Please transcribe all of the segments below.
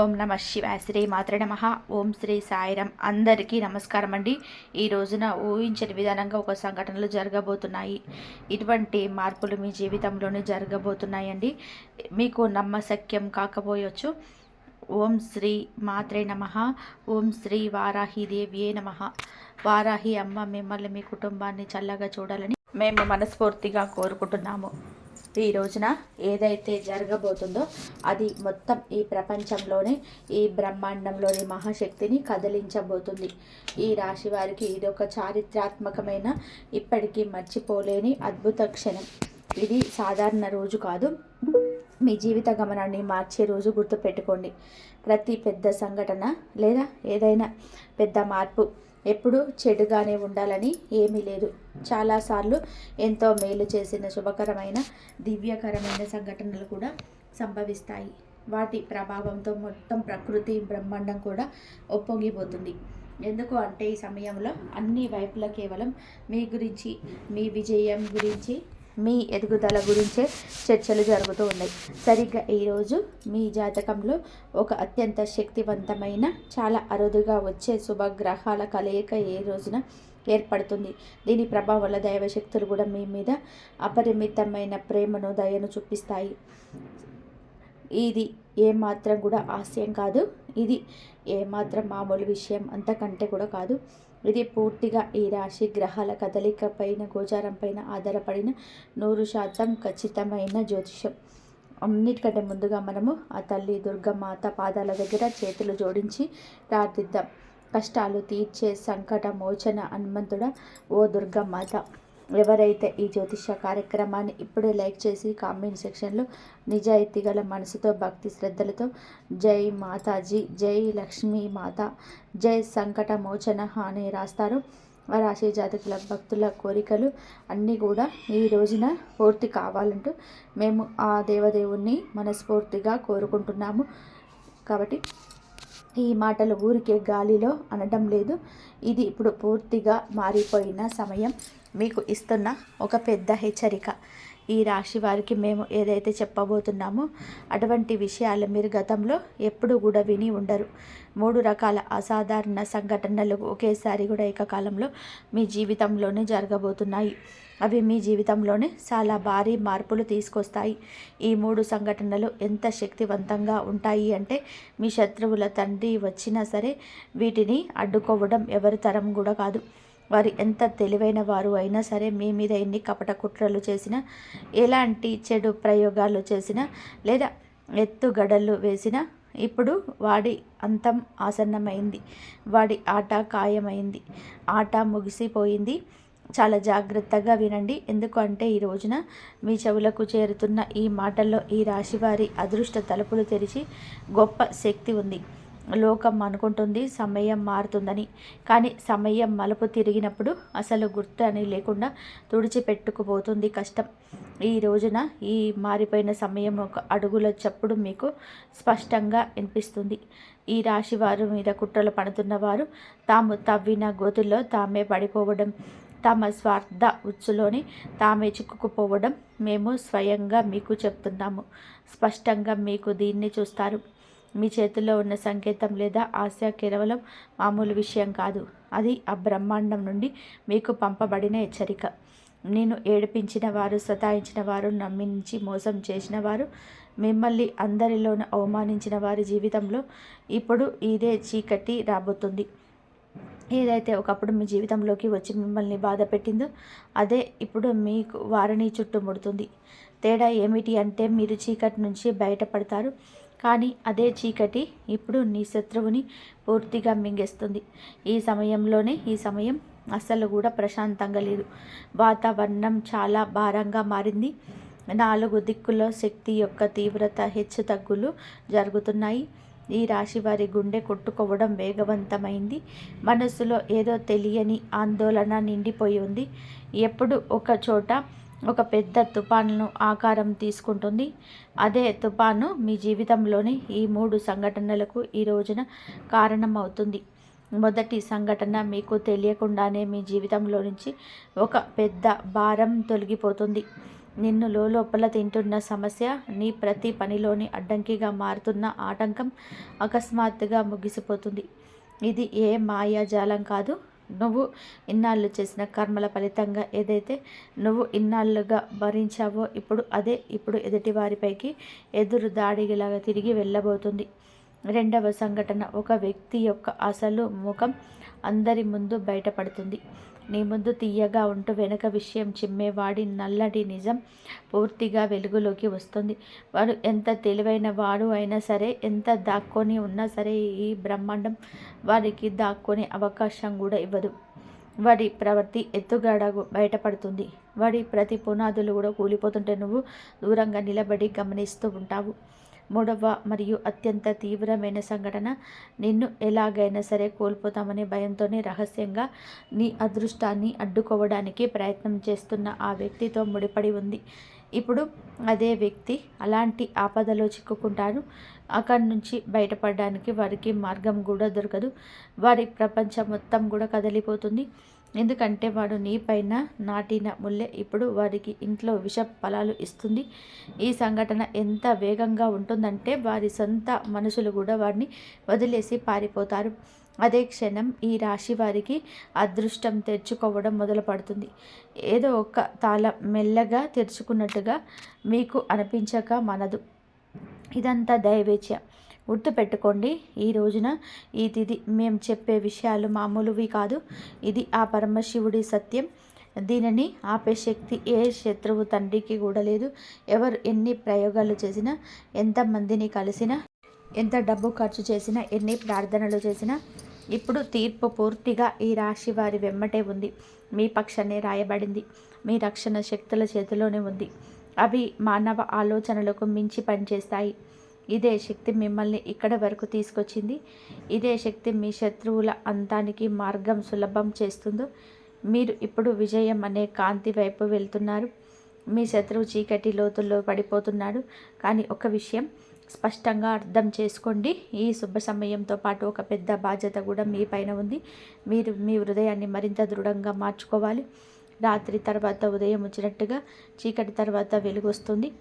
ఓం నమ శివాయ శ్రీ మాత్ర నమ. ఓం శ్రీ సాయిరం అందరికీ నమస్కారం అండి. ఈ రోజున ఊహించని విధానంగా ఒక సంఘటనలు జరగబోతున్నాయి. ఇటువంటి మార్పులు మీ జీవితంలోనే జరగబోతున్నాయండి. మీకు నమ్మశక్యం కాకపోయొచ్చు. ఓం శ్రీ మాత్రే నమ. ఓం శ్రీ వారాహిదేవియే నమ. వారాహి అమ్మ మిమ్మల్ని మీ కుటుంబాన్ని చల్లగా చూడాలని మేము మనస్ఫూర్తిగా కోరుకుంటున్నాము. ఈ రోజున ఏదైతే జరగబోతుందో అది మొత్తం ఈ ప్రపంచంలోనే ఈ బ్రహ్మాండంలోని మహాశక్తిని కదిలించబోతుంది. ఈ రాశి వారికి ఇది ఒక చారిత్రాత్మకమైన ఇప్పటికీ మర్చిపోలేని అద్భుత క్షణం. ఇది సాధారణ రోజు కాదు. మీ జీవిత గమనాన్ని మార్చే రోజు గుర్తుపెట్టుకోండి. ప్రతి పెద్ద సంఘటన లేదా ఏదైనా పెద్ద మార్పు ఎప్పుడు చెడుగానే ఉండాలని ఏమీ లేదు. చాలాసార్లు ఎంతో మేలు చేసిన శుభకరమైన దివ్యకరమైన సంఘటనలు కూడా సంభవిస్తాయి. వాటి ప్రభావంతో మొత్తం ప్రకృతి బ్రహ్మాండం కూడా ఒప్పొంగిపోతుంది ఎందుకు అంటే ఈ సమయంలో అన్ని వైపులా కేవలం మీ గురించి మీ విజయం గురించి మీ ఎదుగుదల గురించే చర్చలు జరుగుతూ ఉన్నాయి. సరిగ్గా ఈరోజు మీ జాతకంలో ఒక అత్యంత శక్తివంతమైన చాలా అరుదుగా వచ్చే శుభగ్రహాల కలయిక ఏ రోజున ఏర్పడుతుంది? దీని ప్రభావం వల్ల దైవశక్తులు కూడా మీ మీద అపరిమితమైన ప్రేమను దయను చూపిస్తాయి. ఇది ఏమాత్రం కూడా ఆశయం కాదు. ఇది ఏమాత్రం మామూలు విషయం అంతకంటే కూడా కాదు. ఇది పూర్తిగా ఈ రాశి గ్రహాల కదలిక పైన గోచారం పైన ఆధారపడిన నూరు శాతం ఖచ్చితమైన జ్యోతిషం అన్నిటికంటే ముందుగా మనము ఆ తల్లి దుర్గమాత పాదాల దగ్గర చేతులు జోడించి ప్రార్థిద్దాం. కష్టాలు తీర్చే సంకట మోచన హనుమంతుడ ఓ దుర్గమాత ఎవరైతే ఈ జ్యోతిష కార్యక్రమాన్ని ఇప్పుడే లైక్ చేసి కామెంట్ సెక్షన్లో నిజాయితీ గల మనసుతో భక్తి శ్రద్ధలతో జై మాతాజీ జై లక్ష్మీ మాత జై సంకట మోచన అని రాస్తారు. రాశి జాతకుల భక్తుల కోరికలు అన్నీ కూడా ఈ రోజున పూర్తి కావాలంటూ మేము ఆ దేవదేవుణ్ణి మనస్ఫూర్తిగా కోరుకుంటున్నాము. కాబట్టి ఈ మాటలు ఊరికే గాలిలో అనడం లేదు. ఇది ఇప్పుడు పూర్తిగా మారిపోయిన సమయం. మీకు ఇస్తున్న ఒక పెద్ద హెచ్చరిక. ఈ రాశి వారికి మేము ఏదైతే చెప్పబోతున్నామో అటువంటి విషయాలు మీరు గతంలో ఎప్పుడు కూడా విని ఉండరు. మూడు రకాల అసాధారణ సంఘటనలు ఒకేసారి కూడా ఏకకాలంలో మీ జీవితంలోనే జరగబోతున్నాయి. అవి మీ జీవితంలోనే చాలా భారీ మార్పులు తీసుకొస్తాయి. ఈ మూడు సంఘటనలు ఎంత శక్తివంతంగా ఉంటాయి అంటే మీ శత్రువుల తండ్రి వచ్చినా సరే వీటిని అడ్డుకోవడం ఎవరి తరం కూడా కాదు. వారు ఎంత తెలివైన వారు అయినా సరే మీ మీద ఎన్ని కపట కుట్రలు చేసినా ఎలాంటి చెడు ప్రయోగాలు చేసినా లేదా ఎత్తుగడలు వేసినా ఇప్పుడు వాడి అంతం ఆసన్నమైంది. వాడి ఆట ఖాయమైంది. ఆట ముగిసిపోయింది. చాలా జాగ్రత్తగా వినండి. ఎందుకంటే ఈ రోజున మీ చెవులకు చేరుతున్న ఈ మాటల్లో ఈ రాశివారి అదృష్ట తలుపులు తెరిచి గొప్ప శక్తి ఉంది. లోకం అనుకుంటుంది సమయం మారుతుందని. కానీ సమయం మలుపు తిరిగినప్పుడు అసలు గుర్తు అని లేకుండా తుడిచిపెట్టుకుపోతుంది కష్టం. ఈ రోజున ఈ మారిపోయిన సమయం ఒక అడుగుల చప్పుడు మీకు స్పష్టంగా వినిపిస్తుంది. ఈ రాశి వారు మీద కుట్రలు పడుతున్న వారు తాము తవ్విన గోతుల్లో తామే పడిపోవడం తమ స్వార్థ ఉచ్చులోని తామే చిక్కుకుపోవడం మేము స్వయంగా మీకు చెప్తున్నాము. స్పష్టంగా మీకు దీన్ని చూస్తారు. మీ చేతుల్లో ఉన్న సంకేతం లేదా ఆశ కేవలం మామూలు విషయం కాదు. అది ఆ బ్రహ్మాండం నుండి మీకు పంపబడిన హెచ్చరిక. నేను ఏడిపించిన వారు సతాయించిన వారు నమ్మించి మోసం చేసిన వారు మిమ్మల్ని అందరిలోనూ అవమానించిన వారి జీవితంలో ఇప్పుడు ఇదే చీకటి రాబోతుంది. ఏదైతే ఒకప్పుడు మీ జీవితంలోకి వచ్చి మిమ్మల్ని బాధ పెట్టిందో అదే ఇప్పుడు మీకు వారిని చుట్టుముడుతుంది. తేడా ఏమిటి అంటే మీరు చీకటి నుంచి బయటపడతారు. కానీ అదే చీకటి ఇప్పుడు నీ శత్రువుని పూర్తిగా మింగేస్తుంది. ఈ సమయంలోనే ఈ సమయం అస్సలు కూడా ప్రశాంతంగా లేదు. వాతావరణం చాలా భారంగా మారింది. నాలుగు దిక్కుల్లో శక్తి యొక్క తీవ్రత హెచ్చు తగ్గులు జరుగుతున్నాయి. ఈ రాశి వారి గుండె కొట్టుకోవడం వేగవంతమైంది. మనసులో ఏదో తెలియని ఆందోళన నిండిపోయి ఉంది. ఎప్పుడు ఒక చోట ఒక పెద్ద తుఫాను ఆకారం తీసుకుంటుంది. అదే తుఫాను మీ జీవితంలోని ఈ మూడు సంఘటనలకు ఈ రోజున కారణమవుతుంది. మొదటి సంఘటన మీకు తెలియకుండానే మీ జీవితంలో నుంచి ఒక పెద్ద భారం తొలగిపోతుంది. నిన్ను లోపల తింటున్న సమస్య నీ ప్రతి పనిలోని అడ్డంకిగా మారుతున్న ఆటంకం అకస్మాత్తుగా ముగిసిపోతుంది. ఇది ఏ మాయాజాలం కాదు నువ్వు ఇన్నాళ్ళు చేసిన కర్మల ఫలితంగా ఏదైతే నువ్వు ఇన్నాళ్ళుగా భరించావో ఇప్పుడు అదే ఇప్పుడు ఎదుటి వారిపైకి ఎదురు దాడిలాగా తిరిగి వెళ్ళబోతుంది. రెండవ సంఘటన ఒక వ్యక్తి యొక్క అసలు ముఖం అందరి ముందు బయటపడుతుంది. నీ ముందు తీయగా ఉంటూ వెనుక విషయం చిమ్మేవాడి నల్లటి నిజం పూర్తిగా వెలుగులోకి వస్తుంది. వాడు ఎంత తెలివైన వాడు అయినా సరే ఎంత దాక్కొని ఉన్నా సరే ఈ బ్రహ్మాండం వారికి దాక్కునే అవకాశం కూడా ఇవ్వదు. వాడి ప్రవృత్తి ఎత్తుగడ బయటపడుతుంది. వాడి ప్రతి పునాదులు కూడా కూలిపోతుంటే నువ్వు దూరంగా నిలబడి గమనిస్తూ ఉంటావు. మూడవ మరియు అత్యంత తీవ్రమైన సంఘటన. నిన్ను ఎలాగైనా సరే కోల్పోతామనే భయంతోనే రహస్యంగా నీ అదృష్టాన్ని అడ్డుకోవడానికి ప్రయత్నం చేస్తున్న ఆ వ్యక్తితో ముడిపడి ఉంది. ఇప్పుడు అదే వ్యక్తి అలాంటి ఆపదలో చిక్కుకుంటారు అక్కడి నుంచి బయటపడడానికి వారికి మార్గం కూడా దొరకదు. వారి ప్రపంచం మొత్తం కూడా కదిలిపోతుంది. ఎందుకంటే వాడు నీపైన నాటిన ముల్లె ఇప్పుడు వారికి ఇంట్లో విష ఫలాలు ఇస్తుంది. ఈ సంఘటన ఎంత వేగంగా ఉంటుందంటే వారి సొంత మనుషులు కూడా వారిని వదిలేసి పారిపోతారు. అదే క్షణం ఈ రాశి వారికి అదృష్టం తెరుచుకోవడం మొదలుపడుతుంది. ఏదో ఒక తాళం మెల్లగా తెరుచుకున్నట్టుగా మీకు అనిపించక మనదు. ఇదంతా దైవేచ్యం గుర్తుపెట్టుకోండి ఈ రోజున ఈ తిథి మేము చెప్పే విషయాలు మామూలువి కాదు. ఇది ఆ పరమశివుడి సత్యం. దీనిని ఆపే శక్తి ఏ శత్రువు తండ్రికి కూడా లేదు. ఎవరు ఎన్ని ప్రయోగాలు చేసినా ఎంతమందిని కలిసినా ఎంత డబ్బు ఖర్చు చేసినా ఎన్ని ప్రార్థనలు చేసినా ఇప్పుడు తీర్పు పూర్తిగా ఈ రాశి వారి వెమ్మటే ఉంది. మీ పక్షాన్ని రాయబడింది. మీ రక్షణ శక్తుల చేతిలోనే ఉంది. అవి మానవ ఆలోచనలకు మించి పనిచేస్తాయి. ఇదే శక్తి మిమ్మల్ని ఇక్కడ వరకు తీసుకొచ్చింది. ఇదే శక్తి మీ శత్రువుల అంతానికి మార్గం సులభం చేస్తుందో మీరు ఇప్పుడు విజయం అనే కాంతి వైపు వెళ్తున్నారు. మీ శత్రువు చీకటి లోతుల్లో పడిపోతున్నాడు. కానీ ఒక విషయం స్పష్టంగా అర్థం చేసుకోండి. ఈ శుభ సమయంతో పాటు ఒక పెద్ద బాధ్యత కూడా మీ పైన ఉంది. మీరు మీ హృదయాన్ని మరింత దృఢంగా మార్చుకోవాలి. రాత్రి తర్వాత ఉదయం వచ్చినట్టుగా చీకటి తర్వాత వెలుగు వస్తుంది.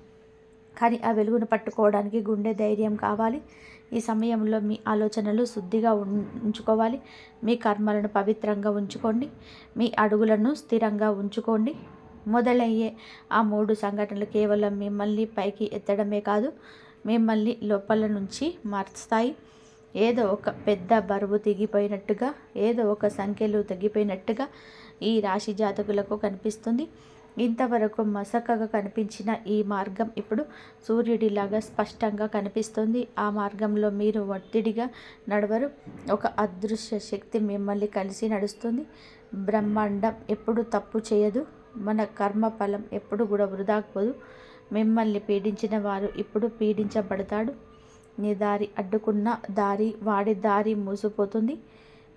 కానీ ఆ వెలుగును పట్టుకోవడానికి గుండె ధైర్యం కావాలి. ఈ సమయంలో మీ ఆలోచనలు శుద్ధిగా ఉంచుకోవాలి. మీ కర్మలను పవిత్రంగా ఉంచుకోండి. మీ అడుగులను స్థిరంగా ఉంచుకోండి. మొదలయ్యే ఆ మూడు సంఘటనలు కేవలం మిమ్మల్ని పైకి ఎత్తడమే కాదు మిమ్మల్ని లోపల నుంచి మార్చుతాయి. ఏదో ఒక పెద్ద బరువు తెగిపోయినట్టుగా ఏదో ఒక సంఖ్యలు తగ్గిపోయినట్టుగా ఈ రాశి జాతకులకు కనిపిస్తుంది. ఇంతవరకు మసకగా కనిపించిన ఈ మార్గం ఇప్పుడు సూర్యుడిలాగా స్పష్టంగా కనిపిస్తుంది. ఆ మార్గంలో మీరు ఒత్తిడిగా నడవరు. ఒక అదృశ్య శక్తి మిమ్మల్ని కలిసి నడుస్తుంది. బ్రహ్మాండం ఎప్పుడు తప్పు చేయదు. మన కర్మ ఫలం ఎప్పుడు కూడా వృధాకపోదు మిమ్మల్ని పీడించిన వారు ఇప్పుడు పీడించబడతాడు. నీ దారి అడ్డుకున్న దారి వాడి దారి మూసిపోతుంది.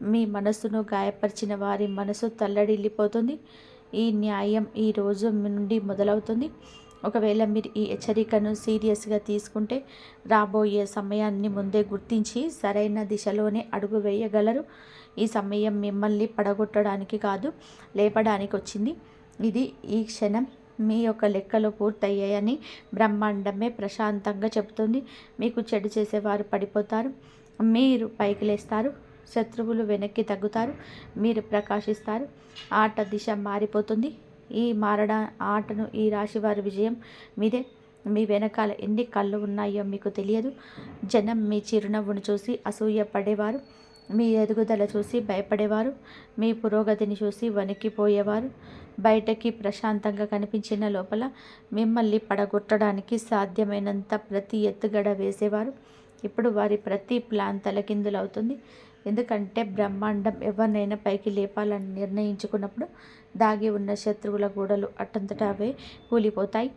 మీ మనసును గాయపరిచిన వారి మనసు తల్లడిల్లిపోతుంది. ఈ న్యాయం ఈ రోజు నుండి మొదలవుతుంది. ఒకవేళ మీరు ఈ హెచ్చరికను సీరియస్గా తీసుకుంటే రాబోయే సమయాన్ని ముందే గుర్తించి సరైన దిశలోనే అడుగు వేయగలరు. ఈ సమయం మిమ్మల్ని పడగొట్టడానికి కాదు లేపడానికి వచ్చింది. ఇది ఈ క్షణం మీ యొక్క లెక్కలు పూర్తయ్యాయని బ్రహ్మాండమే ప్రశాంతంగా చెబుతుంది. మీకు చెడు చేసేవారు పడిపోతారు. మీరు పైకి లేస్తారు. శత్రువులు వెనక్కి తగ్గుతారు మీరు ప్రకాశిస్తారు. ఆట దిశ మారిపోతుంది. ఈ మారడ ఆటను ఈ రాశి వారి విజయం మీదే. మీ వెనకాల ఎన్ని కళ్ళు ఉన్నాయో మీకు తెలియదు. జనం మీ చిరునవ్వును చూసి అసూయ పడేవారు. మీ ఎదుగుదల చూసి భయపడేవారు. మీ పురోగతిని చూసి వణికిపోయేవారు. బయటకి ప్రశాంతంగా కనిపించిన లోపల మిమ్మల్ని పడగొట్టడానికి సాధ్యమైనంత ప్రతి ఎత్తుగడ వేసేవారు. ఇప్పుడు వారి ప్రతి ప్లాన్ తలకిందులవుతుంది. ఎందుకంటే బ్రహ్మాండం ఎవరినైనా పైకి లేపాలని నిర్ణయించుకున్నప్పుడు దాగి ఉన్న శత్రువుల గోడలు అట్టంతటా అవే కూలిపోతాయి.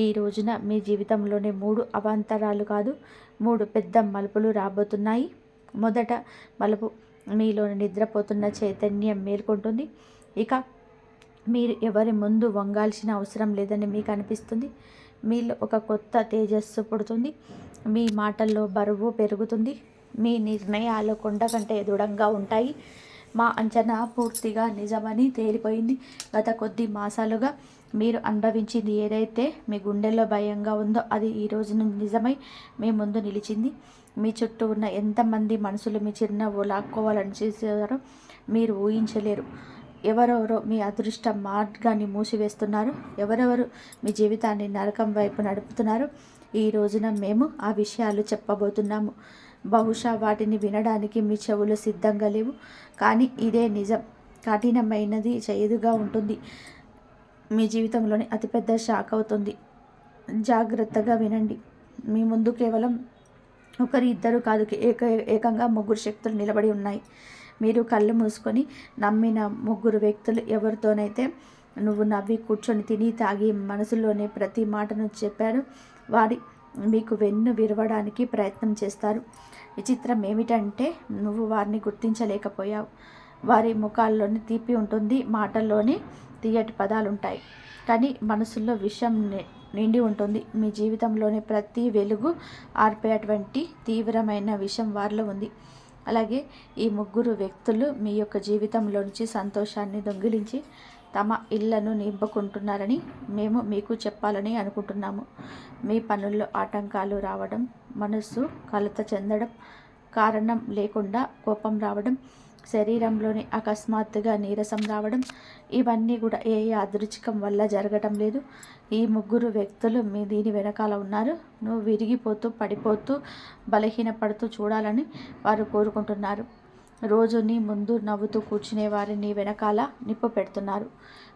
ఈ రోజున మీ జీవితంలోనే మూడు అవాంతరాలు కాదు మూడు పెద్ద మలుపులు రాబోతున్నాయి. మొదట మలుపు మీలోని నిద్రపోతున్న చైతన్యం మేల్కొంటుంది. ఇక మీరు ఎవరి ముందు వంగాల్సిన అవసరం లేదని మీకు అనిపిస్తుంది. మీలో ఒక కొత్త తేజస్సు పుడుతుంది. మీ మాటల్లో బరువు పెరుగుతుంది. మీ నిర్ణయాలు కొండ కంటే దృఢంగా ఉంటాయి. మా అంచనా పూర్తిగా నిజమని తేలిపోయింది. గత కొద్ది మాసాలుగా మీరు అనుభవించింది ఏదైతే మీ గుండెల్లో భయంగా ఉందో అది ఈ రోజున నిజమై మీ ముందు నిలిచింది. మీ చుట్టూ ఉన్న ఎంతమంది మనసులు మీ చిరునవ్వు లాక్కోవాలని చేసేవారో మీరు ఊహించలేరు. ఎవరెవరో మీ అదృష్ట మార్గాన్ని మూసివేస్తున్నారు. ఎవరెవరు మీ జీవితాన్ని నరకం వైపు నడుపుతున్నారు. ఈ రోజున మేము ఆ విషయాలు చెప్పబోతున్నాము. బహుశా వాటిని వినడానికి మీ చెవులు సిద్ధంగా లేవు. కానీ ఇదే నిజం. కఠినమైనది చేదుగా ఉంటుంది. మీ జీవితంలోని అతిపెద్ద షాక్ అవుతుంది. జాగ్రత్తగా వినండి. మీ ముందు కేవలం ఒకరి ఇద్దరు కాదు ఏక ఏకంగా ముగ్గురు శక్తులు నిలబడి ఉన్నాయి. మీరు కళ్ళు మూసుకొని నమ్మిన ముగ్గురు వ్యక్తులు ఎవరితోనైతే నువ్వు నవ్వి కూర్చొని తిని తాగి మనసులోనే ప్రతి మాటను చెప్పారు వారి మీకు వెన్ను విరవడానికి ప్రయత్నం చేస్తారు. విచిత్రం ఏమిటంటే నువ్వు వారిని గుర్తించలేకపోయావు. వారి ముఖాల్లోని తీపి ఉంటుంది మాటల్లోని తీయటి పదాలు ఉంటాయి కానీ మనసులో విషం నిండి ఉంటుంది. మీ జీవితంలోని ప్రతి వెలుగు ఆర్పేటువంటి తీవ్రమైన విషం వారిలో ఉంది. అలాగే ఈ ముగ్గురు వ్యక్తులు మీ యొక్క జీవితంలోంచి సంతోషాన్ని దొంగిలించి తమ ఇళ్ళను నింపుకుంటున్నారని మేము మీకు చెప్పాలని అనుకుంటున్నాము. మీ పనుల్లో ఆటంకాలు రావడం మనస్సు కలత చెందడం కారణం లేకుండా కోపం రావడం శరీరంలోని అకస్మాత్తుగా నీరసం రావడం ఇవన్నీ కూడా ఏ యాదృచ్ఛికం వల్ల జరగటం లేదు. ఈ ముగ్గురు వ్యక్తులు మీ దీని వెనకాల ఉన్నారు. నువ్వు విరిగిపోతూ పడిపోతూ బలహీనపడుతూ చూడాలని వారు కోరుకుంటున్నారు. రోజు నీ ముందు నవ్వుతూ కూర్చునే వారిని వెనకాల నిప్పు పెడుతున్నారు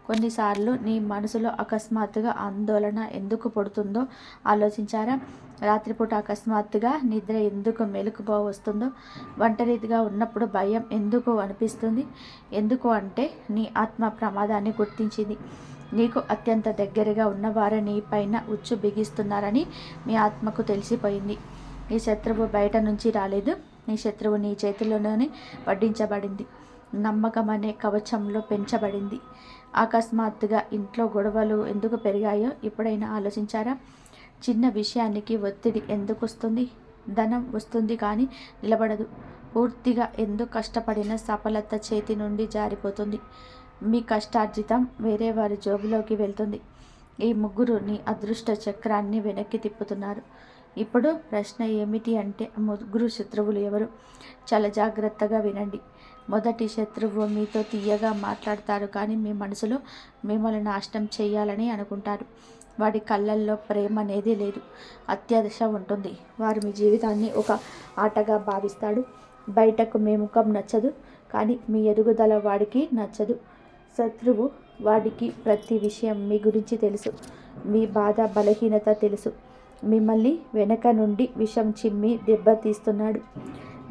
కొన్నిసార్లు నీ మనసులో అకస్మాత్తుగా ఆందోళన ఎందుకు పుడుతుందో ఆలోచించారా? రాత్రిపూట అకస్మాత్తుగా నిద్ర ఎందుకు మెలుకుపో వస్తుందో ఒంటరిగా ఉన్నప్పుడు భయం ఎందుకు అనిపిస్తుంది? ఎందుకు అంటే నీ ఆత్మ ప్రమాదాన్ని గుర్తించింది. నీకు అత్యంత దగ్గరగా ఉన్నవారు నీ పైన ఉచ్చు బిగిస్తున్నారని మీ ఆత్మకు తెలిసిపోయింది. ఈ శత్రువు బయట నుంచి రాలేదు. నీ శత్రువు నీ చేతిలోనే వడ్డించబడింది. నమ్మకం అనే కవచంలో పెంచబడింది. అకస్మాత్తుగా ఇంట్లో గొడవలు ఎందుకు పెరిగాయో ఎప్పుడైనా ఆలోచించారా? చిన్న విషయానికి ఒత్తిడి ఎందుకు వస్తుంది? ధనం వస్తుంది కానీ నిలబడదు. పూర్తిగా ఎందుకు కష్టపడిన సఫలత చేతి నుండి జారిపోతుంది. మీ కష్టార్జితం వేరే వారి జోబులోకి వెళ్తుంది. ఈ ముగ్గురు నీ అదృష్ట చక్రాన్ని వెనక్కి తిప్పుతున్నారు. ఇప్పుడు ప్రశ్న ఏమిటి అంటే ముగ్గురు శత్రువులు ఎవరు? చాలా జాగ్రత్తగా వినండి. మొదటి శత్రువు మీతో తీయగా మాట్లాడతారు కానీ మీ మనసులో మిమ్మల్ని నాశనం చేయాలని అనుకుంటారు. వాడి కళ్ళల్లో ప్రేమ అనేది లేదు. అత్యాశ ఉంటుంది. వారు మీ జీవితాన్ని ఒక ఆటగా భావిస్తాడు. బయటకు మీ ముఖం నచ్చదు కానీ మీ ఎదుగుదల వాడికి నచ్చదు. శత్రువు వాడికి ప్రతి విషయం మీ గురించి తెలుసు. మీ బాధ బలహీనత తెలుసు. మిమ్మల్ని వెనక నుండి విషం చిమ్మి దెబ్బతీస్తున్నాడు.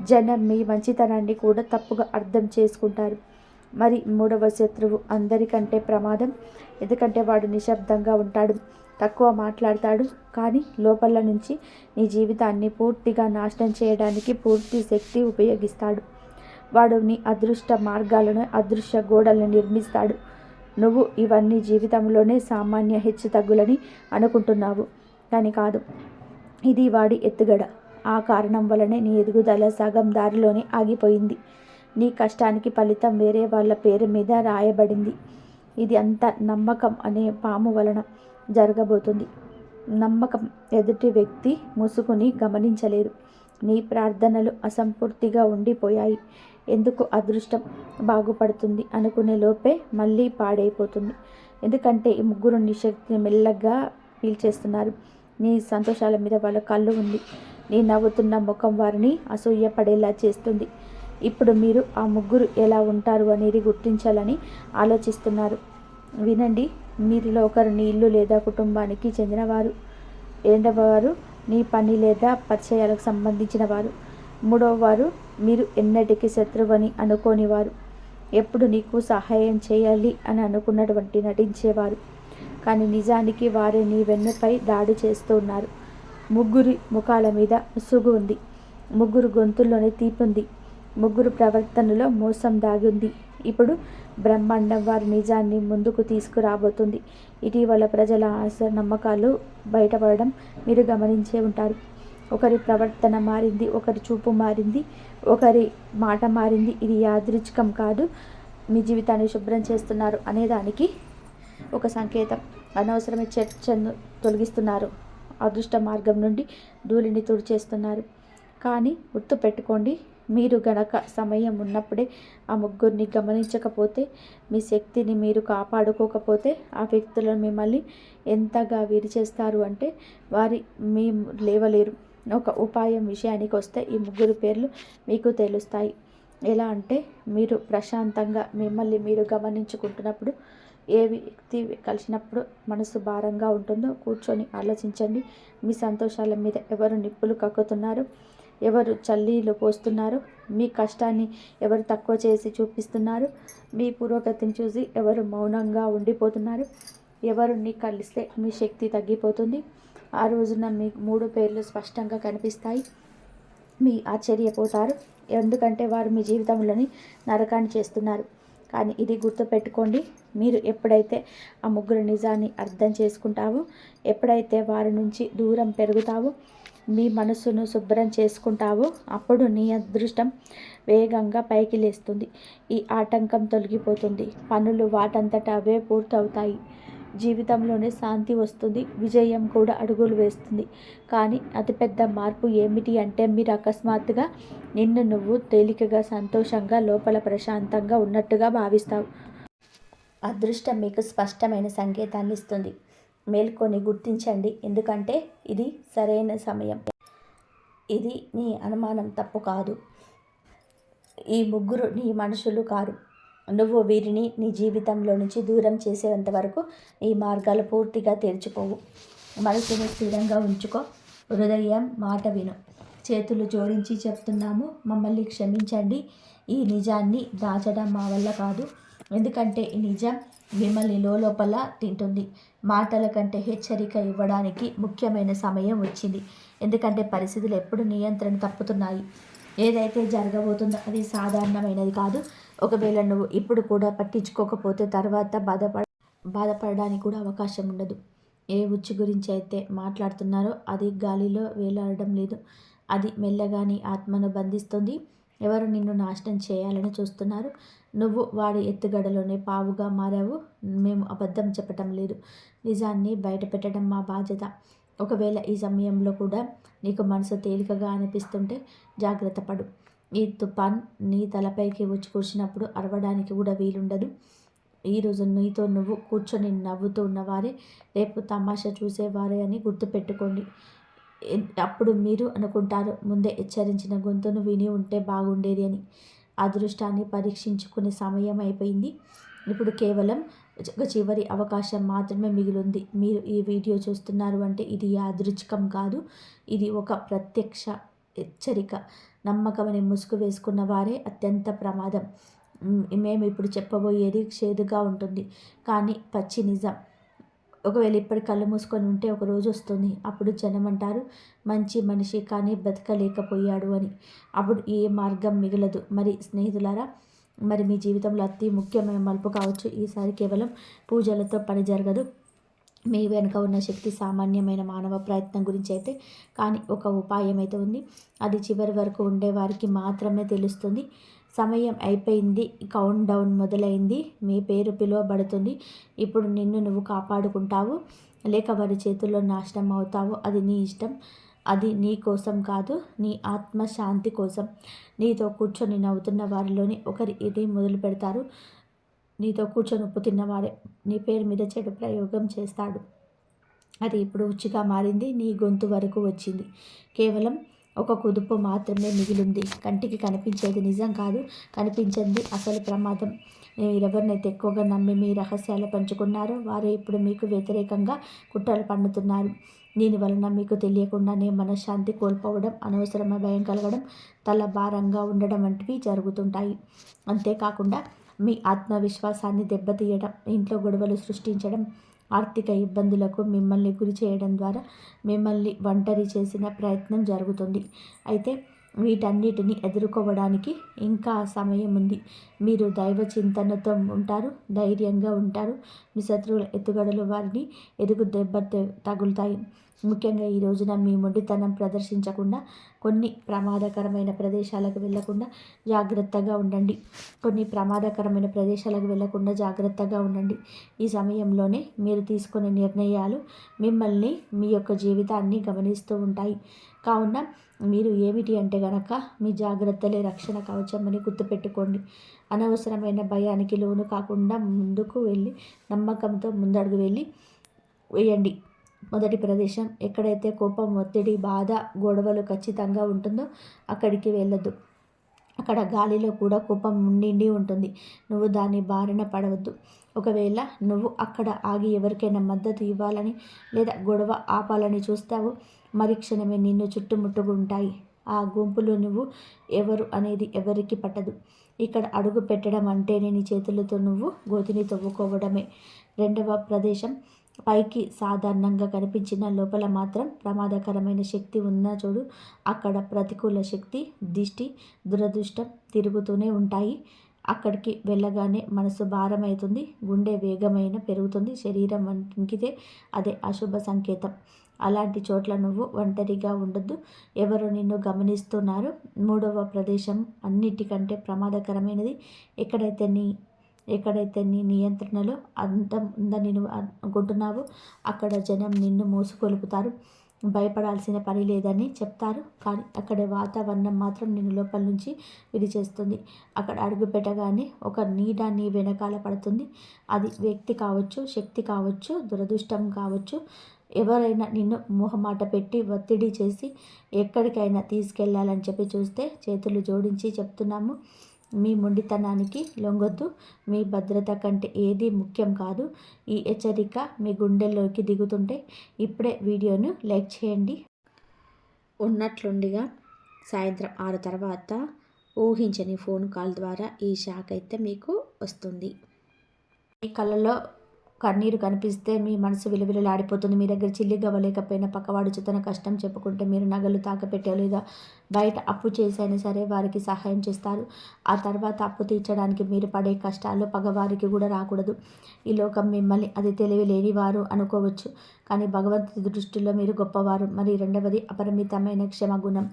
జనం మీ మంచితనాన్ని కూడా తప్పుగా అర్థం చేసుకుంటారు. మరి మూడవ శత్రువు అందరికంటే ప్రమాదం. ఎందుకంటే వాడు నిశ్శబ్దంగా ఉంటాడు తక్కువ మాట్లాడతాడు. కానీ లోపల నుంచి నీ జీవితాన్ని పూర్తిగా నాశనం చేయడానికి పూర్తి శక్తి ఉపయోగిస్తాడు. వాడు నీ అదృష్ట మార్గాలను అదృశ్య గోడలను నిర్మిస్తాడు. నువ్వు ఇవన్నీ జీవితంలోనే సామాన్య హెచ్చు తగ్గులని అనుకుంటున్నావు. కానీ కాదు. ఇది వాడి ఎత్తుగడ. ఆ కారణం వలనే నీ ఎదుగుదల సగం దారిలోనే ఆగిపోయింది. నీ కష్టానికి ఫలితం వేరే వాళ్ళ పేరు మీద రాయబడింది. ఇది అంత నమ్మకం అనే పాము వలన జరగబోతుంది. నమ్మకం ఎదుటి వ్యక్తి ముసుగుని గమనించలేదు నీ ప్రార్థనలు అసంపూర్తిగా ఉండిపోయాయి. ఎందుకు అదృష్టం బాగుపడుతుంది అనుకునే లోపే మళ్ళీ పాడైపోతుంది. ఎందుకంటే ఈ ముగ్గురు నీ శక్తిని మెల్లగా పీల్చేస్తున్నారు. నీ సంతోషాల మీద వాళ్ళ కళ్ళు ఉంది. నీ నవ్వుతున్న ముఖం వారిని అసూయ పడేలా చేస్తుంది. ఇప్పుడు మీరు ఆ ముగ్గురు ఎలా ఉంటారు అనేది గుర్తించాలని ఆలోచిస్తున్నారు. వినండి మీరిలో ఒకరు నీ ఇల్లు లేదా కుటుంబానికి చెందినవారు. రెండవ వారు నీ పని లేదా పరిచయాలకు సంబంధించిన వారు మూడవ వారు మీరు ఎన్నటికీ శత్రువని అనుకోనివారు. ఎప్పుడు నీకు సహాయం చేయాలి అని అనుకున్నటువంటి నటించేవారు. కానీ నిజానికి వారే నీ వెన్నుపై దాడి చేస్తూ ఉన్నారు ముగ్గురి ముఖాల మీద ముసుగు ఉంది. ముగ్గురు గొంతుల్లోనే తీపుంది. ముగ్గురు ప్రవర్తనలో మోసం దాగింది. ఇప్పుడు బ్రహ్మాండం వారి నిజాన్ని ముందుకు తీసుకురాబోతుంది. ఇటీవల ప్రజల ఆశ నమ్మకాలు బయటపడడం మీరు గమనించే ఉంటారు. ఒకరి ప్రవర్తన మారింది ఒకరి చూపు మారింది ఒకరి మాట మారింది. ఇది యాదృచ్ఛికం కాదు. మీ జీవితాన్ని శుభ్రం చేస్తున్నారు అనేదానికి ఒక సంకేతం. అనవసరమైన చర్చను తొలగిస్తున్నారు. అదృష్ట మార్గం నుండి ధూళిని తుడిచేస్తున్నారు. కానీ గుర్తు పెట్టుకోండి మీరు గనక సమయం ఉన్నప్పుడే ఆ ముగ్గురిని గమనించకపోతే మీ శక్తిని మీరు కాపాడుకోకపోతే ఆ వ్యక్తులను మిమ్మల్ని ఎంతగా విరిచేస్తారు అంటే వారి మీ లేవలేరు. ఒక ఉపాయం విషయానికి వస్తే ఈ ముగ్గురు పేర్లు మీకు తెలుస్తాయి. ఎలా అంటే మీరు ప్రశాంతంగా మిమ్మల్ని మీరు గమనించుకుంటున్నప్పుడు ఏ వ్యక్తి కలిసినప్పుడు మనసు భారంగా ఉంటుందో కూర్చొని ఆలోచించండి. మీ సంతోషాల మీద ఎవరు నిప్పులు కక్కుతున్నారు? ఎవరు చల్లీలు పోస్తున్నారు? మీ కష్టాన్ని ఎవరు తక్కువ చేసి చూపిస్తున్నారు? మీ పురోగతిని చూసి ఎవరు మౌనంగా ఉండిపోతున్నారు? ఎవరిని కలిస్తే మీ శక్తి తగ్గిపోతుంది? ఆ రోజున మీ మూడు పేర్లు స్పష్టంగా కనిపిస్తాయి. మీ ఆశ్చర్యపోతారు. ఎందుకంటే వారు మీ జీవితంలోని నరకాన్ని చేస్తున్నారు. కానీ ఇది గుర్తుపెట్టుకోండి. మీరు ఎప్పుడైతే ఆ ముగ్గురు నిజాన్ని అర్థం చేసుకుంటావో ఎప్పుడైతే వారి నుంచి దూరం పెరుగుతావో మీ మనసును శుభ్రం చేసుకుంటావో అప్పుడు నీ అదృష్టం వేగంగా పైకి లేస్తుంది. ఈ ఆటంకం తొలగిపోతుంది. పనులు వాటంతట అవే పూర్తవుతాయి. జీవితంలోనే శాంతి వస్తుంది విజయం కూడా అడుగులు వేస్తుంది. కానీ అతిపెద్ద మార్పు ఏమిటి అంటే మీరు అకస్మాత్తుగా నిన్ను నువ్వు తేలికగా సంతోషంగా లోపల ప్రశాంతంగా ఉన్నట్టుగా భావిస్తావు. అదృష్టం మీకు స్పష్టమైన సంకేతాన్ని ఇస్తుంది. మేల్కొని గుర్తించండి. ఎందుకంటే ఇది సరైన సమయం. ఇది నీ అనుమానం తప్పు కాదు. ఈ ముగ్గురు నీ మనుషులు కారు. నువ్వు వీరిని నీ జీవితంలో నుంచి దూరం చేసేంత వరకు ఈ మార్గాలు పూర్తిగా తెరుచుకోవు మనసును స్థిరంగా ఉంచుకో. హృదయం మాట విను. చేతులు జోడించి చెప్తున్నాము మమ్మల్ని క్షమించండి. ఈ నిజాన్ని దాచడం మా వల్ల కాదు. ఎందుకంటే ఈ నిజం మిమ్మల్ని లోపల తింటుంది. మాటల కంటే హెచ్చరిక ఇవ్వడానికి ముఖ్యమైన సమయం వచ్చింది. ఎందుకంటే పరిస్థితులు ఎప్పుడు నియంత్రణ తప్పుతున్నాయి. ఏదైతే జరగబోతుందో అది సాధారణమైనది కాదు. ఒకవేళ నువ్వు ఇప్పుడు కూడా పట్టించుకోకపోతే తర్వాత బాధపడ బాధపడడానికి కూడా అవకాశం ఉండదు. ఏ ఉచ్చు గురించి అయితే మాట్లాడుతున్నారో అది గాలిలో వేలాడడం లేదు. అది మెల్లగాని ఆత్మను బంధిస్తుంది. ఎవరు నిన్ను నాశనం చేయాలని చూస్తున్నారు? నువ్వు వాడి ఎత్తుగడలోనే పావుగా మారావు. మేము అబద్ధం చెప్పటం లేదు. నిజాన్ని బయటపెట్టడం మా బాధ్యత. ఒకవేళ ఈ సమయంలో కూడా నీకు మనసు తేలికగా అనిపిస్తుంటే జాగ్రత్త పడు. ఈ తుఫాన్ నీ తలపైకి వచ్చి కూర్చున్నప్పుడు అరవడానికి కూడా వీలుండదు. ఈరోజు నీతో నువ్వు కూర్చొని నవ్వుతూ ఉన్నవారే రేపు తమాషా చూసేవారే అని గుర్తుపెట్టుకోండి. అప్పుడు మీరు అనుకుంటారు ముందే హెచ్చరించిన గొంతును విని ఉంటే బాగుండేది అని. అదృష్టాన్ని పరీక్షించుకునే సమయం అయిపోయింది. ఇప్పుడు కేవలం ఒక చివరి అవకాశం మాత్రమే మిగిలింది. మీరు ఈ వీడియో చూస్తున్నారు అంటే ఇది యాదృచ్ఛికం కాదు. ఇది ఒక ప్రత్యక్ష హెచ్చరిక. నమ్మకమని ముసుగు వేసుకున్న వారే అత్యంత ప్రమాదం. మేము ఇప్పుడు చెప్పబోయేది చేదుగా ఉంటుంది. కానీ పచ్చి నిజం. ఒకవేళ ఇప్పటి కళ్ళు మూసుకొని ఉంటే ఒక రోజు వస్తుంది. అప్పుడు జనం అంటారు మంచి మనిషి కానీ బతకలేకపోయాడు అని. అప్పుడు ఏ మార్గం మిగలదు. మరి స్నేహితులారా మరి మీ జీవితంలో అతి ముఖ్యమైన మలుపు కావచ్చు. ఈసారి కేవలం పూజలతో పని జరగదు. మీ వెనుక ఉన్న శక్తి సామాన్యమైన మానవ ప్రయత్నం గురించి అయితే కానీ ఒక ఉపాయం అయితే ఉంది. అది చివరి వరకు ఉండే వారికి మాత్రమే తెలుస్తుంది. సమయం అయిపోయింది కౌంట్ డౌన్ మొదలైంది మీ పేరు పిలువబడుతుంది. ఇప్పుడు నిన్ను నువ్వు కాపాడుకుంటావు లేక వారి చేతుల్లో నాశనం అవుతావు. అది నీ ఇష్టం. అది నీ కోసం కాదు నీ ఆత్మశాంతి కోసం. నీతో కూర్చొని నవ్వుతున్న వారిలోని ఒకరి ఇది మొదలు పెడతారు నీతో కూర్చొని ఉప్పు తిన్నవాడే. నీ పేరు మీద చెడు ప్రయోగం చేస్తాడు. అది ఇప్పుడు ఉచ్చిగా మారింది. నీ గొంతు వరకు వచ్చింది. కేవలం ఒక కుదుపు మాత్రమే మిగిలింది. కంటికి కనిపించేది నిజం కాదు. కనిపించింది అసలు ప్రమాదం. ఎవరినైతే ఎక్కువగా నమ్మి మీ రహస్యాలు పంచుకున్నారో వారు ఇప్పుడు మీకు వ్యతిరేకంగా కుట్రలు పండుతున్నారు దీని వలన మీకు తెలియకుండానే మనశ్శాంతి కోల్పోవడం అనవసరమైన భయం కలగడం తల భారంగా ఉండడం వంటివి జరుగుతుంటాయి. అంతేకాకుండా మీ ఆత్మవిశ్వాసాన్ని దెబ్బతీయడం ఇంట్లో గొడవలు సృష్టించడం ఆర్థిక ఇబ్బందులకు మిమ్మల్ని గురి చేయడం ద్వారా మిమ్మల్ని ఒంటరి చేసిన ప్రయత్నం జరుగుతుంది. అయితే వీటన్నిటిని ఎదుర్కోవడానికి ఇంకా సమయం ఉంది. మీరు దైవ చింతనతో ఉంటారు ధైర్యంగా ఉంటారు. మీ శత్రువుల ఎత్తుగడలు వారిని ఎదుగు దెబ్బ తగులుతాయి. ముఖ్యంగా ఈ రోజున మీ మొండితనం ప్రదర్శించకుండా కొన్ని ప్రమాదకరమైన ప్రదేశాలకు వెళ్ళకుండా జాగ్రత్తగా ఉండండి. కొన్ని ప్రమాదకరమైన ప్రదేశాలకు వెళ్ళకుండా జాగ్రత్తగా ఉండండి. ఈ సమయంలోనే మీరు తీసుకునే నిర్ణయాలు మిమ్మల్ని మీ యొక్క జీవితాన్ని గమనిస్తూ ఉంటాయి. కావున మీరు ఏమిటి అంటే గనక మీ జాగ్రత్తలే రక్షణ కవచం అని గుర్తుపెట్టుకోండి. అనవసరమైన భయానికి లోను కాకుండా ముందుకు వెళ్ళి నమ్మకంతో ముందడుగు వెళ్ళి వేయండి. మొదటి ప్రదేశం ఎక్కడైతే కోపం ఒత్తిడి బాధ గొడవలు ఖచ్చితంగా ఉంటుందో అక్కడికి వెళ్ళొద్దు. అక్కడ గాలిలో కూడా కోపం నిండి ఉంటుంది. నువ్వు దాని బారిన పడవద్దు. ఒకవేళ నువ్వు అక్కడ ఆగి ఎవరికైనా మద్దతు ఇవ్వాలని లేదా గొడవ ఆపాలని చూస్తావు మరి క్షణమే నిన్ను చుట్టుముట్టుకుంటాయి. ఆ గుంపులో నువ్వు ఎవరు అనేది ఎవరికి పట్టదు. ఇక్కడ అడుగు పెట్టడం అంటేనే నేను చేతులతో నువ్వు గోతిని తవ్వుకోవడమే. రెండవ ప్రదేశం పైకి సాధారణంగా కనిపించిన లోపల మాత్రం ప్రమాదకరమైన శక్తి ఉన్న చూడు అక్కడ ప్రతికూల శక్తి దిష్టి దురదృష్టం తిరుగుతూనే ఉంటాయి. అక్కడికి వెళ్ళగానే మనసు భారమవుతుంది గుండె వేగమైన పెరుగుతుంది శరీరం వంకితే అదే అశుభ సంకేతం. అలాంటి చోట్ల నువ్వు ఒంటరిగా ఉండొద్దు. ఎవరు నిన్ను గమనిస్తున్నారు? మూడవ ప్రదేశం అన్నిటికంటే ప్రమాదకరమైనది. ఎక్కడైతే నీ ఎక్కడైతే నీ నియంత్రణలో అంతం ఉందని నువ్వు అనుకుంటున్నావు అక్కడ జనం నిన్ను మోసుకొలుపుతారు. భయపడాల్సిన పని లేదని చెప్తారు. కానీ అక్కడ వాతావరణం మాత్రం నిన్ను లోపల నుంచి విడిచేస్తుంది. అక్కడ అడుగు పెట్టగానే ఒక నీడ నీ వెనకాల పడుతుంది. అది వ్యక్తి కావచ్చు శక్తి కావచ్చు దురదృష్టం కావచ్చు. ఎవరైనా నిన్ను మొహమాట పెట్టి ఒత్తిడి చేసి ఎక్కడికైనా తీసుకెళ్ళాలని చెప్పి చూస్తే చేతులు జోడించి చెప్తున్నాము. మీ మొండితనానికి లొంగొద్దు. మీ భద్రత కంటే ఏది ముఖ్యం కాదు. ఈ హెచ్చరిక మీ గుండెల్లోకి దిగుతుంటే ఇప్పుడే వీడియోను లైక్ చేయండి. ఉన్నట్లుండిగా సాయంత్రం ఆరు తర్వాత ఊహించని ఫోన్ కాల్ ద్వారా ఈ షాక్ అయితే మీకు వస్తుంది. మీ కళ్ళలో కన్నీరు కనిపిస్తే మీ మనసు విలువిలలాడిపోతుంది. మీ దగ్గర చిల్లి గవ్వలేకపోయినా పక్కవాడు తన కష్టం చెప్పుకుంటే మీరు నగలు తాకపెట్టే లేదా బయట అప్పు చేసైనా సరే వారికి సహాయం చేస్తారు. ఆ తర్వాత అప్పు తీర్చడానికి మీరు పడే కష్టాలు పగవారికి కూడా రాకూడదు. ఈ లోకం మిమ్మల్ని అది తెలివి లేని వారు అనుకోవచ్చు. కానీ భగవంతుడి దృష్టిలో మీరు గొప్పవారు. మరి రెండవది అపరిమితమైన క్షమగుణం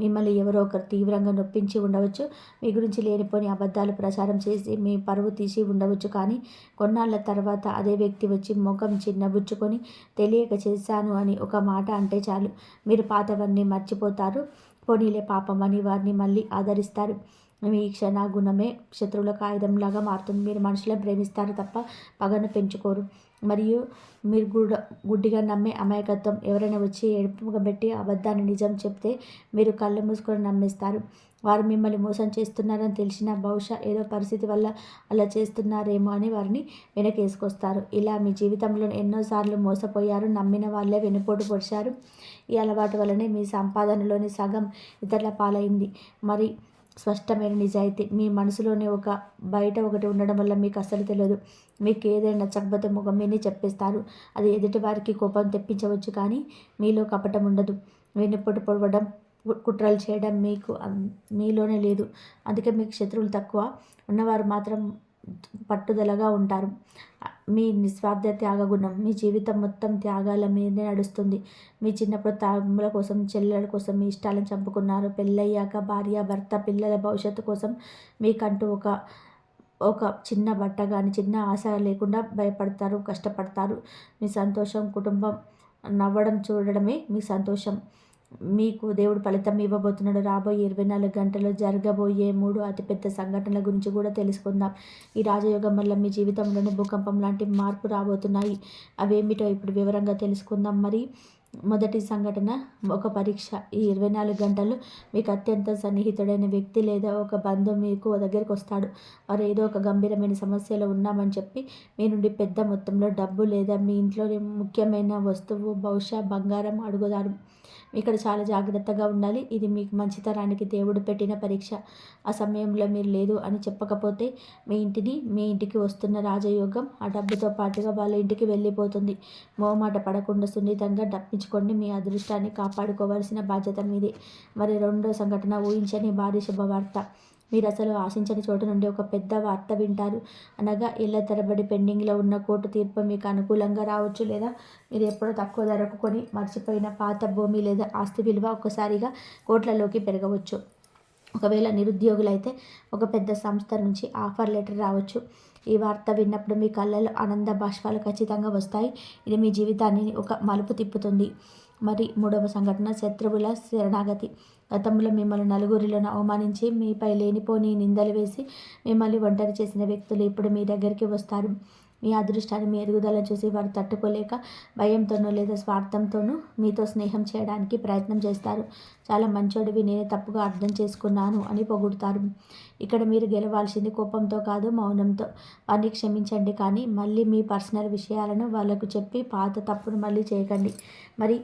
మిమ్మల్ని ఎవరో ఒకరు తీవ్రంగా నొప్పించి ఉండవచ్చు. మీ గురించి లేనిపోని అబద్ధాలు ప్రచారం చేసి మీ పరువు తీసి ఉండవచ్చు. కానీ కొన్నాళ్ళ తర్వాత అదే వ్యక్తి వచ్చి ముఖం చిన్నబుచ్చుకొని తెలియక చేశాను అని ఒక మాట అంటే చాలు. మీరు పాతవన్నీ మర్చిపోతారు. పోనీలే పాపం అని వారిని మళ్ళీ ఆదరిస్తారు. మీ క్షణ గుణమే శత్రువులకు ఆయుధంలాగా మారుతుంది. మీరు మనుషులను ప్రేమిస్తారు తప్ప పగను పెంచుకోరు. మరియు మీరు గుడ గుడ్డిగా నమ్మే అమాయకత్వం ఎవరైనా వచ్చి ఎడుపుగా పెట్టి అబద్ధాన్ని నిజం చెప్తే మీరు కళ్ళు మూసుకొని నమ్మేస్తారు. వారు మిమ్మల్ని మోసం చేస్తున్నారని తెలిసిన బహుశా ఏదో పరిస్థితి వల్ల అలా చేస్తున్నారేమో అని వారిని వెనకేసుకొస్తారు. ఇలా మీ జీవితంలో ఎన్నోసార్లు మోసపోయారు నమ్మిన వాళ్ళే వెనుపోటు పొడిచారు. ఈ అలవాటు వల్లనే మీ సంపాదనలోని సగం ఇతరుల పాలైంది. మరి స్పష్టమైన నిజాయితీ మీ మనసులోనే ఒక బయట ఒకటి ఉండడం వల్ల మీకు అస్సలు తెలియదు మీకు ఏదైనా నచ్చకపోతే ముఖం మీదే చెప్పేస్తారు. అది ఎదుటి వారికి కోపం తెప్పించవచ్చు కానీ మీలో కపటం ఉండదు. వెన్నుపోటు పొడవడం కుట్రలు చేయడం మీకు మీలోనే లేదు. అందుకే మీకు శత్రువులు తక్కువ. ఉన్నవారు మాత్రం పట్టుదలగా ఉంటారు. మీ నిస్వార్థ త్యాగగుణం మీ జీవితం మొత్తం త్యాగాల మీదే నడుస్తుంది. మీ చిన్నప్పుడు తమ్ముల కోసం చెల్లెల కోసం మీ ఇష్టాలను చంపుకున్నారు. పెళ్ళయ్యాక భార్య భర్త పిల్లల భవిష్యత్తు కోసం మీకంటూ ఒక ఒక చిన్న బట్ట కానీ చిన్న ఆశ లేకుండా భయపడతారు కష్టపడతారు. మీ సంతోషం కుటుంబం నవ్వడం చూడడమే మీ సంతోషం. మీకు దేవుడు ఫలితం ఇవ్వబోతున్నాడు. రాబోయే ఇరవై నాలుగు గంటల్లో జరగబోయే మూడు అతిపెద్ద సంఘటనల గురించి కూడా తెలుసుకుందాం. ఈ రాజయోగం వల్ల మీ జీవితంలోనే భూకంపం లాంటి మార్పు రాబోతున్నాయి. అవేమిటో ఇప్పుడు వివరంగా తెలుసుకుందాం. మరి మొదటి సంఘటన ఒక పరీక్ష. ఈ ఇరవై నాలుగు గంటలు మీకు అత్యంత సన్నిహితుడైన వ్యక్తి లేదా ఒక బంధువు మీకు దగ్గరికి వస్తాడు. వారు ఏదో ఒక గంభీరమైన సమస్యలో ఉన్నామని చెప్పి మీ నుండి పెద్ద మొత్తంలో డబ్బు లేదా మీ ఇంట్లోని ముఖ్యమైన వస్తువు బహుశా బంగారం అడుగుదారు ఇక్కడ చాలా జాగ్రత్తగా ఉండాలి. ఇది మీకు మంచితనానికి దేవుడు పెట్టిన పరీక్ష. ఆ సమయంలో మీరు లేదు అని చెప్పకపోతే మీ ఇంటిని మీ ఇంటికి వస్తున్న రాజయోగం ఆ డబ్బుతో పాటుగా వాళ్ళ ఇంటికి వెళ్ళిపోతుంది. మోమాట పడకుండా సున్నితంగా డప్పించుకోండి. మీ అదృష్టాన్ని కాపాడుకోవాల్సిన బాధ్యత మీదే. మరి రెండో సంఘటన ఊహించని భారీ శుభవార్త. మీరు అసలు ఆశించని చోటు నుండి ఒక పెద్ద వార్త వింటారు. అనగా ఏళ్ళ తరబడి పెండింగ్లో ఉన్న కోర్టు తీర్పు మీకు అనుకూలంగా రావచ్చు లేదా మీరు ఎప్పుడో తక్కువ ధరకు కొని మర్చిపోయిన పాత భూమి లేదా ఆస్తి విలువ ఒక్కసారిగా కోట్లలోకి పెరగవచ్చు. ఒకవేళ నిరుద్యోగులైతే ఒక పెద్ద సంస్థ నుంచి ఆఫర్ లెటర్ రావచ్చు. ఈ వార్త విన్నప్పుడు మీ కళ్ళలో ఆనంద బాష్పాలు ఖచ్చితంగా వస్తాయి. ఇది మీ జీవితాన్ని ఒక మలుపు తిప్పుతుంది. మరి మూడవ సంఘటన శత్రువుల శరణాగతి. గతంలో మిమ్మల్ని నలుగురిలోనే అవమానించి మీపై లేనిపోని నిందలు వేసి మిమ్మల్ని ఒంటరి చేసిన వ్యక్తులు ఇప్పుడు మీ దగ్గరికి వస్తారు. మీ అదృష్టాన్ని మీ ఎదుగుదల చూసి వారు తట్టుకోలేక భయంతోనో లేదా స్వార్థంతోనూ మీతో స్నేహం చేయడానికి ప్రయత్నం చేస్తారు. చాలా మంచోడివి నేనే తప్పుగా అర్థం చేసుకున్నాను అని పొగుడుతారు. ఇక్కడ మీరు గెలవాల్సింది కోపంతో కాదు మౌనంతో. వారిని క్షమించండి కానీ మళ్ళీ మీ పర్సనల్ విషయాలను వాళ్ళకు చెప్పి పాత తప్పును మళ్ళీ చేయకండి. మరి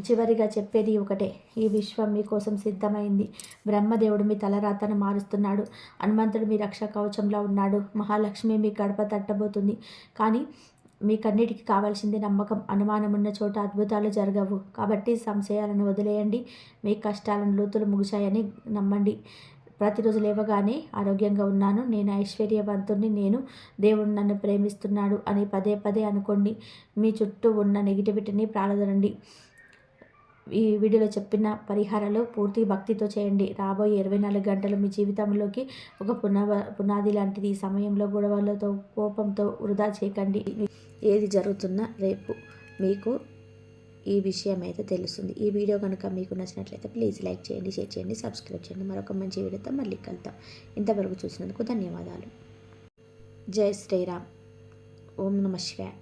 చివరిగా చెప్పేది ఒకటే. ఈ విశ్వం మీకోసం సిద్ధమైంది. బ్రహ్మదేవుడు మీ తలరాతను మారుస్తున్నాడు. హనుమంతుడు మీ రక్ష కవచంలో ఉన్నాడు. మహాలక్ష్మి మీ గడప తట్టబోతుంది. కానీ మీకన్నిటికీ కావాల్సింది నమ్మకం అనుమానం ఉన్న చోట అద్భుతాలు జరగవు. కాబట్టి సంశయాలను వదిలేయండి. మీ కష్టాలను లోతులు ముగిశాయని నమ్మండి. ప్రతిరోజు లేవగానే ఆరోగ్యంగా ఉన్నాను. నేను ఐశ్వర్యవంతుణ్ణి. నేను దేవుడు నన్ను ప్రేమిస్తున్నాడు అని పదే పదే అనుకోండి. మీ చుట్టూ ఉన్న నెగిటివిటీని ప్రాలదనండి ఈ వీడియోలో చెప్పిన పరిహారాలు పూర్తి భక్తితో చేయండి. రాబోయే ఇరవై నాలుగు గంటలు మీ జీవితంలోకి ఒక పునవ పునాది లాంటిది. ఈ సమయంలో గొడవలతో కోపంతో వృధా చేయకండి. ఏది జరుగుతున్నా రేపు మీకు ఈ విషయం అయితే తెలుస్తుంది. ఈ వీడియో కనుక మీకు నచ్చినట్లయితే ప్లీజ్ లైక్ చేయండి షేర్ చేయండి సబ్స్క్రైబ్ చేయండి. మరొక మంచి వీడియోతో మళ్ళీ కలుద్దాం. ఇంతవరకు చూసినందుకు ధన్యవాదాలు. జై శ్రీరామ్. ఓం నమ శివాయ.